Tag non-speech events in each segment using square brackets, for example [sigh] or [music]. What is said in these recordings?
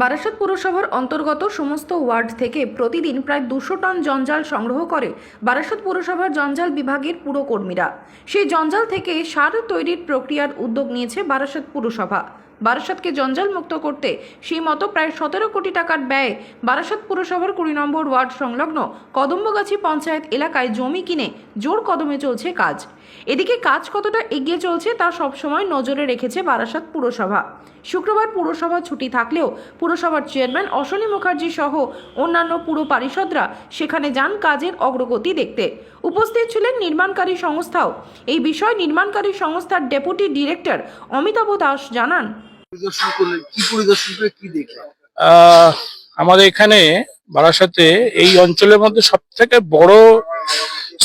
বারাসাত পুরসভার অন্তর্গত সমস্ত ওয়ার্ড থেকে প্রতিদিন প্রায় দুশো টন জঞ্জাল সংগ্রহ করে বারাসাত পুরসভার জঞ্জাল বিভাগের পুরকর্মীরা। সেই জঞ্জাল থেকে সার তৈরির প্রক্রিয়ার উদ্যোগ নিয়েছে বারাসাত পুরসভা। বারাসাতকে জঞ্জাল মুক্ত করতে সেই মতো প্রায় সতেরো কোটি টাকার ব্যয় বারাসাত পুরসভার কুড়ি নম্বর ওয়ার্ড সংলগ্ন কদম্বগাছি পঞ্চায়েত এলাকায় জমি কিনে জোর কদমে চলছে কাজ। এদিকে কাজ কতটা এগিয়ে চলছে তা সবসময় নজরে রেখেছে বারাসাত পুরসভা। শুক্রবার পুরসভা ছুটি থাকলেও পুরসভার চেয়ারম্যান অশ্বনী মুখার্জি সহ অন্যান্য পুর পারিষদরা সেখানে যান কাজের অগ্রগতি দেখতে। উপস্থিত ছিলেন নির্মাণকারী সংস্থাও। এই বিষয়ে নির্মাণকারী সংস্থার ডেপুটি ডিরেক্টর অমিতাভ দাস জানান। পরিদর্শন করলেন কি পরিদর্শন করে কি দেখলেন? আহ, আমাদের এখানে বারাসাতে এই অঞ্চলের মধ্যে সব থেকে বড়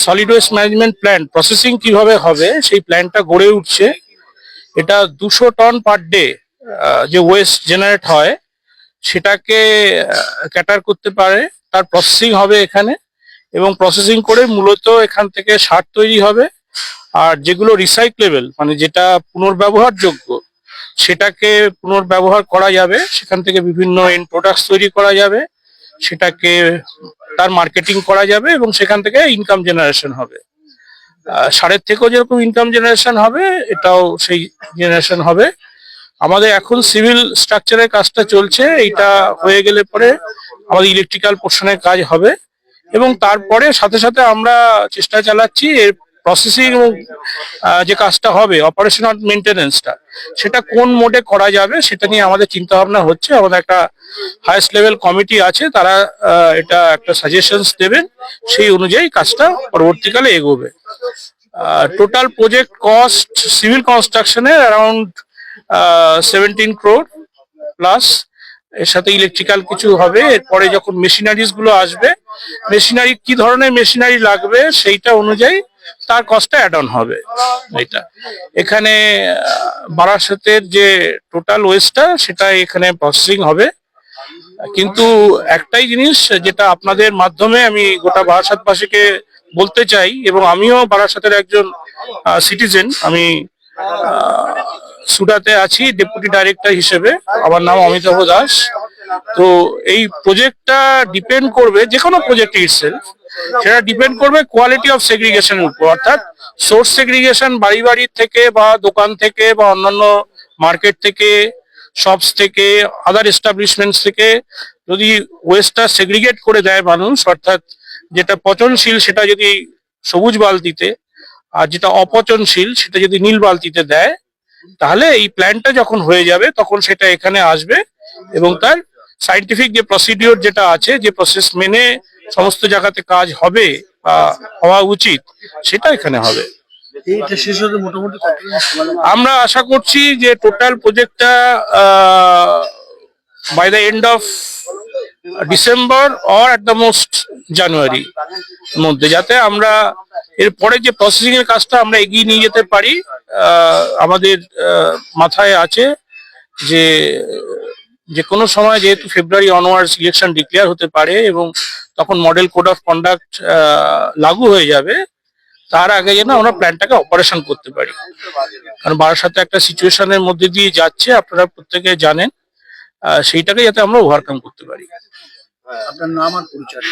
solid waste management plan processing কীভাবে হবে? সেই প্ল্যানটা গড়ে উঠছে। এটা দুশো টন পার ডে যে ওয়েস্ট জেনারেট হয়, সেটাকে ক্যাটার করতে পারে। তার প্রসেসিং হবে এখানে এবং প্রসেসিং করে মূলত এখান থেকে সার তৈরি হবে। আর যেগুলো রিসাইক্লেবল মানে যেটা পুনর্ব্যবহারযোগ্য, সেটাকে পুনর্ব্যবহার করা যাবে। সেখান থেকে বিভিন্ন এন্ড প্রোডাক্টস তৈরি করা যাবে। সেটাকে তার মার্কেটিং করা যাবে এবং সেখান থেকে ইনকাম জেনারেশন হবে। সারের থেকেও যেরকম ইনকাম জেনারেশন হবে, এটাও সেই জেনারেশন হবে। আমাদের এখন সিভিল স্ট্রাকচারের কাজটা চলছে, এইটা হয়ে গেলে পরে আমাদের ইলেকট্রিক্যাল পোর্শনের কাজ হবে। এবং তারপরে সাথে সাথে আমরা চেষ্টা চালাচ্ছি, এর প্রসেসিং যে কাজটা হবে অপারেশন আর মেনটেনেন্সটা সেটা কোন মোডে করা যাবে সেটা নিয়ে আমাদের চিন্তা ভাবনা হচ্ছে। আমাদের একটা হাইস্ট লেভেল কমিটি আছে, তারা এটা একটা সাজেশনস দেবেন, সেই অনুযায়ী কাজটা পরবর্তীকালে এগোবে। টোটাল প্রজেক্ট কস্ট সিভিল কনস্ট্রাকশনের অ্যারাউন্ড সেভেন্টিন ক্রোর প্লাস এর সাথে ইলেকট্রিক্যাল কিছু হবে। এরপরে যখন মেশিনারিজগুলো আসবে মেশিনারি কি ধরনের মেশিনারি লাগবে, সেইটা অনুযায়ী তার কস্টটা অ্যাড অন হবে। এটা এখানে বারাসাতের যে টোটাল ওয়েস্টটা সেটা এখানে প্রসেসিং হবে। কিন্তু একটাই জিনিস, যেটা আপনাদের মাধ্যমে আমি গোটা বারাসাতবাসীকে বলতে চাই, এবং আমিও বারাসাতের একজন সিটিজেন আমি সুডাতে আছি ডেপুটি ডাইরেক্টর হিসেবে। আমার নাম অমিতাভ দাস। তো এই প্রজেক্টটা ডিপেন্ড করবে যে কোনো প্রজেক্ট ইটসেলফ সেটা ডিপেন্ড করবে কোয়ালিটি অফ সেগ্রিগেশনের উপর, অর্থাৎ সোর্স সেগ্রিগেশন বাড়ি বাড়ির থেকে বা দোকান থেকে বা অন্যান্য মার্কেট থেকে শপস থেকে আদার এস্টাবলিশমেন্টস থেকে যদি ওয়েস্টটা সেগ্রিগেট করে দেয় মানুষ, অর্থাৎ যেটা পচনশীল সেটা যদি সবুজ বালতিতে আর যেটা অপচনশীল সেটা যদি নীল বালতিতে দেয়, তাহলে এই প্ল্যানটা যখন হয়ে যাবে তখন সেটা এখানে আসবে এবং তার সাইন্টিফিক যে প্রসিডিওর যেটা আছে যে প্রসেস মেনে সমস্ত জায়গাতে কাজ হবে বা হওয়া উচিত সেটা এখানে হবে? আমরা আশা করছি যে টোটাল প্রজেক্টটা by the end of December or at the most January মধ্যে যাতে আমরা এরপরে যে প্রসেসিং এর কাজটা আমরা এগিয়ে নিয়ে যেতে পারি আহ, আমাদের মাথায় আছে যে যে কোনো সময় যেহেতু ফেব্রুয়ারি অনওয়ার্ডস ইলেকশন ডিক্লেয়ার হতে পারে এবং তখন মডেল কোড অফ কন্ডাক্ট লাগু হয়ে যাবে তার আগে যেন আমরা প্ল্যানটাকে অপারেশন করতে পারি। কারণ বারাসাতে একটা সিচুয়েশনের মধ্যে দিয়ে যাচ্ছে আপনারা প্রত্যেকে জানেন সেইটাকে যাতে আমরা ওভারকাম করতে পারি। আপনার নাম আর পরিচয়?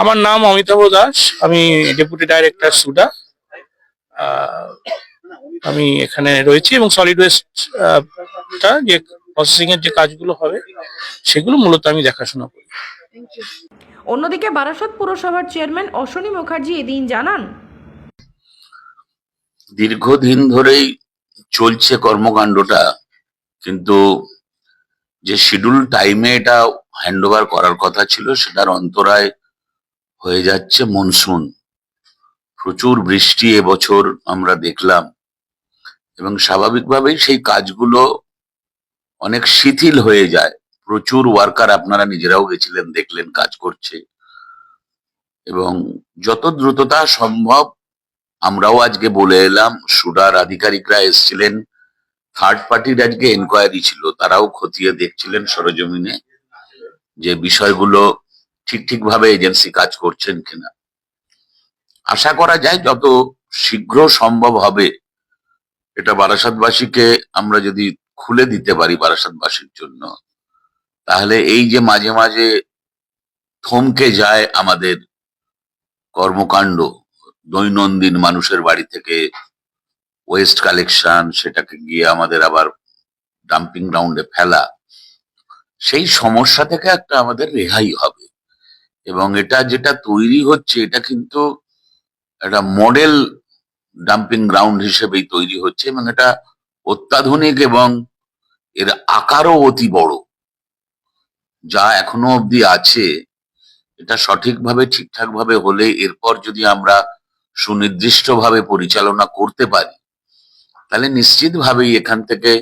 আমার নাম অমিতাভ দাস আমি ডেপুটি ডাইরেক্টর সুডা। আমি এখানে রয়েছি এবং সলিড ওয়েস্ট যে প্রসেসিং এর যে কাজগুলো হবে সেগুলো মূলত আমি দেখাশোনা করি। অন্যদিকে বারাসত পুরসভার চেয়ারম্যান অশ্বনী মুখার্জি এদিন জানান দীর্ঘদিন ধরেই চলছে কর্মকাণ্ডটা কিন্তু যে শিডিউল টাইমে এটা হ্যান্ডওভার করার কথা ছিল সেটার অন্তরায় হয়ে যাচ্ছে মনসুন প্রচুর বৃষ্টি এবছর আমরা দেখলাম এবং স্বাভাবিকভাবেই সেই কাজগুলো অনেক শিথিল হয়ে যায়। প্রচুর ওয়ার্কার আপনারা নিজেরাও গেছিলেন, দেখলেন, কাজ করছে। এবং যত দ্রুততা সম্ভব আমরাও আজকে বলে এলাম সুডার আধিকারিকরা এসেছিলেন। থার্ড পার্টির আজকে এনকোয়ারি ছিল, তারাও খতিয়ে দেখছিলেন সরজমিনে যে বিষয়গুলো ঠিক ঠিক ভাবে এজেন্সি কাজ করছেন কিনা। আশা করা যায় যত শীঘ্র সম্ভব হবে, এটা বারাসাতবাসীকে আমরা যদি খুলে দিতে পারি বারাসাতবাসীর জন্য। তাহলে এই যে মাঝে মাঝে থমকে যায় আমাদের কর্মকাণ্ড, দৈনন্দিন মানুষের বাড়ি থেকে ওয়েস্ট কালেকশন সেটাকে গিয়ে আমাদের আবার ডাম্পিং গ্রাউন্ডে ফেলা, সেই সমস্যা থেকে একটা আমাদের রেহাই হবে। এবং এটা যেটা তৈরি হচ্ছে, এটা কিন্তু একটা মডেল ডাম্পিং গ্রাউন্ড হিসেবেই তৈরি হচ্ছে এবং এটা অত্যাধুনিক এবং এর আকারও অতি বড়। যা এখনও অবধি আছে এটা সঠিকভাবে ঠিকঠাকভাবে হলে এরপর যদি আমরা সুনির্দিষ্টভাবে পরিচালনা করতে পারি তাহলে নিশ্চিতভাবেই এখান থেকে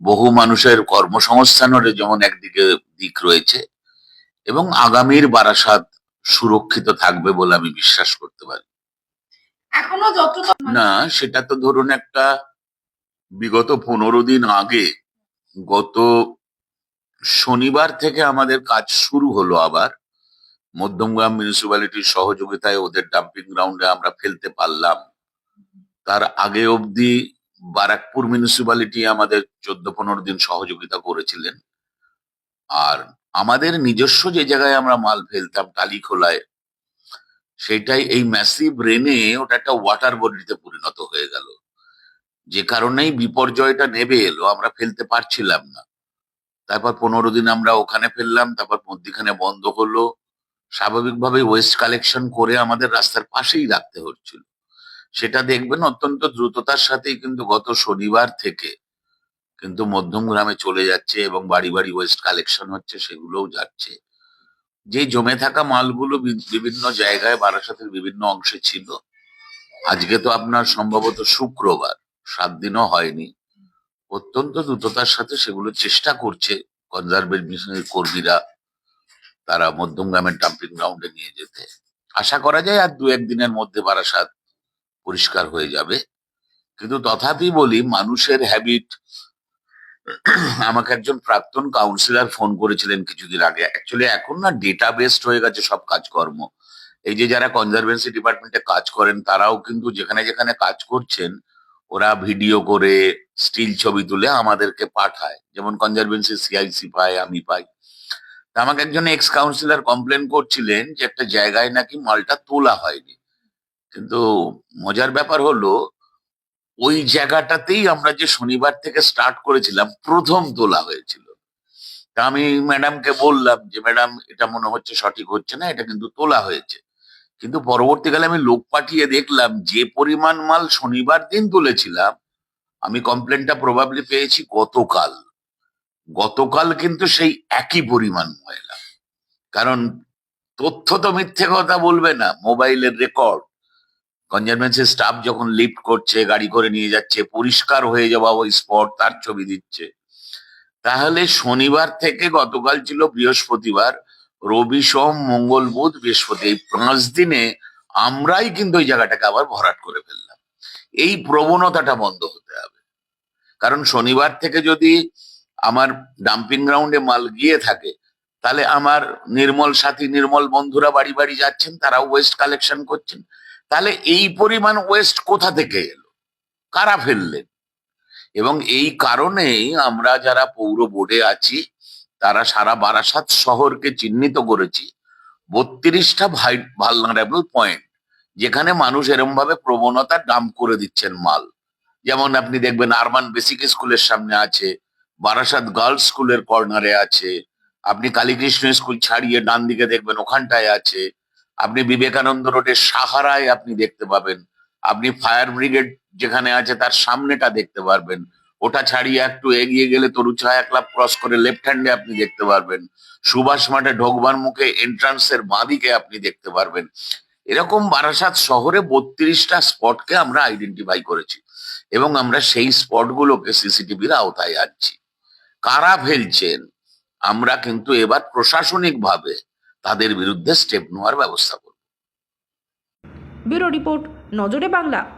বহু মানুষের কর্মসংস্থানের যেমন একদিকে দিক রয়েছে এবং আগামীর বারাসাত সুরক্ষিত থাকবে বলে আমি বিশ্বাস করতে পারি। এখনও না সেটা তো ধরুন একটা বিগত পনেরো দিন আগে গত শনিবার থেকে আমাদের কাজ শুরু হলো আবার। মধ্যমগ্রাম মিউনিসিপ্যালিটির সহযোগিতায় ওদের ডাম্পিং গ্রাউন্ডে আমরা ফেলতে পারলাম। তার আগে অবধি বারাকপুর মিউনিসিপ্যালিটি আমাদের চোদ্দ পনেরো দিন সহযোগিতা করেছিলেন। আর আমাদের নিজস্ব যে জায়গায় আমরা মাল ফেলতাম টালিখোলায়, সেটাই এই ম্যাসিভ রেনে ওটা একটা ওয়াটার বডিতে পরিণত হয়ে গেল। যে কারণেই বিপর্যয়টা নেবে এলো, আমরা ফেলতে পারছিলাম না। তারপর পনেরো দিন আমরা ওখানে ফেললাম, তারপর মধ্যিখানে বন্ধ হলো। স্বাভাবিকভাবে ওয়েস্ট কালেকশন করে আমাদের রাস্তার পাশেই রাখতে হচ্ছিল। সেটা দেখবেন অত্যন্ত দ্রুততার সাথেই কিন্তু গত শনিবার থেকে কিন্তু মধ্যম গ্রামে চলে যাচ্ছে এবং বাড়ি বাড়ি ওয়েস্ট কালেকশন হচ্ছে, সেগুলোও যাচ্ছে। যে জমে থাকা মালগুলো বিভিন্ন জায়গায় বারাসাতের বিভিন্ন অংশে ছিল, আজকে তো আপনার সম্ভবত শুক্রবার। সাত দিনও হয়নি। অত্যন্ত দ্রুততার সাথে সেগুলো চেষ্টা করছে কনজারভেশনের কর্মীরা তারা মধ্যম গ্রামের ডাম্পিং গ্রাউন্ডে নিয়ে যেতে। আশা করা যায় আর দু একদিনের মধ্যে বারাসাত পরিষ্কার হয়ে যাবে। কিন্তু তথাপি বলি, মানুষের হ্যাবিট [clears throat] আমাকে একজন প্রাক্তন কাউন্সিলর ফোন করেছিলেন কিছুদিন আগে। অ্যাকচুয়ালি এখন না ডেটা বেসড হয়ে গেছে সব কাজকর্ম। এই যে যারা কনজারভেন্সি ডিপার্টমেন্টে কাজ করেন, তারাও কিন্তু যেখানে যেখানে কাজ করছেন ওরা ভিডিও করে স্টিল ছবি তুলে আমাদেরকে পাঠায়। যেমন কনজারভেন্সি সিআইসি পায়, আমি পাই। আমাকে একজন এক্স কাউন্সিলর কমপ্লেন করছিলেন যে একটা জায়গায় নাকি মালটা তোলা হয়নি। কিন্তু মজার ব্যাপার হলো, ওই জায়গাটাতেই আমরা যে শনিবার থেকে স্টার্ট করেছিলাম, প্রথম তোলা হয়েছিল। তা আমি ম্যাডামকে বললাম যে ম্যাডাম এটা মনে হচ্ছে সঠিক হচ্ছে না, এটা কিন্তু তোলা হয়েছে। কিন্তু পরবর্তীকালে আমি লোক পাঠিয়ে দেখলাম, যে পরিমাণ মাল শনিবার দিন তুলেছিলাম, আমি কমপ্লেনটা প্রবাবলি পেয়েছি গতকাল। গতকাল কিন্তু সেই একই পরিমাণ ময়লা। কারণ তথ্য তো মিথ্যে কথা বলবে না, মোবাইলের রেকর্ড কনজারভেন্সি স্টাফ যখন লিফট করছে, গাড়ি করে নিয়ে যাচ্ছে, পরিষ্কার হয়ে যাওয়া ওই স্পট তার ছবি দিচ্ছে। তাহলে শনিবার থেকে গতকাল ছিল বৃহস্পতিবার রবি, সোম, মঙ্গল, বুধ, বৃহস্পতি, এই পাঁচ দিনে আমরাই কিন্তু ওই জায়গাটাকে আবার ভরাট করে ফেললাম। এই প্রবণতাটা বন্ধ হতে হবে। কারণ শনিবার থেকে যদি আমার ডাম্পিং গ্রাউন্ডে মাল গিয়ে থাকে, তাহলে আমার নির্মল সাথী, নির্মল বন্ধুরা বাড়ি বাড়ি যাচ্ছেন, তারাও ওয়েস্ট কালেকশন করছেন। তাহলে এই পরিমাণ ওয়েস্ট কোথা থেকে এলো? কারা ফেললেন? এবং এই কারণেই আমরা যারা পৌর বোর্ডে আছি তারা সারা বারাসাত শহরকে চিহ্নিত করেছি। বত্রিশটা ভালনারেবল পয়েন্ট যেখানে মানুষ এরম ভাবে প্রবণতা ডাম্প করে দিচ্ছেন মাল। যেমন আপনি দেখবেন আরমান বেসিক স্কুলের সামনে আছে, বারাসাত গার্লস স্কুলের কর্নারে আছে, আপনি কালীকৃষ্ণ স্কুল ছাড়িয়ে ডান দিকে দেখবেন ওখানটায় আছে। আপনি বিবেকানন্দ রোডের সাহারায় আপনি দেখতে পাবেন। আপনি ফায়ার ব্রিগেড যেখানে আছে তার সামনেটা দেখতে পারবেন। ওটা ছাড়িয়ে একটু এগিয়ে গেলে তরুছায়া ক্লাব ক্রস করে লেফট হ্যান্ডে আপনি দেখতে পারবেন। সুভাষ মাঠে ঢোকবার মুখে এন্ট্রান্সের বাঁদিকে আপনি দেখতে পারবেন। এরকম বারাসাত শহরে বত্রিশটা স্পটকে আমরা আইডেন্টিফাই করেছি এবং আমরা সেই স্পটগুলোকে সিসিটিভির আওতায় আনছি। কারা ফেলছেন? আমরা কিন্তু এবার প্রশাসনিকভাবে তাদের বিরুদ্ধে স্টেপ নেওয়ার ব্যবস্থা করব। ব্যুরো রিপোর্ট, নজরে বাংলা।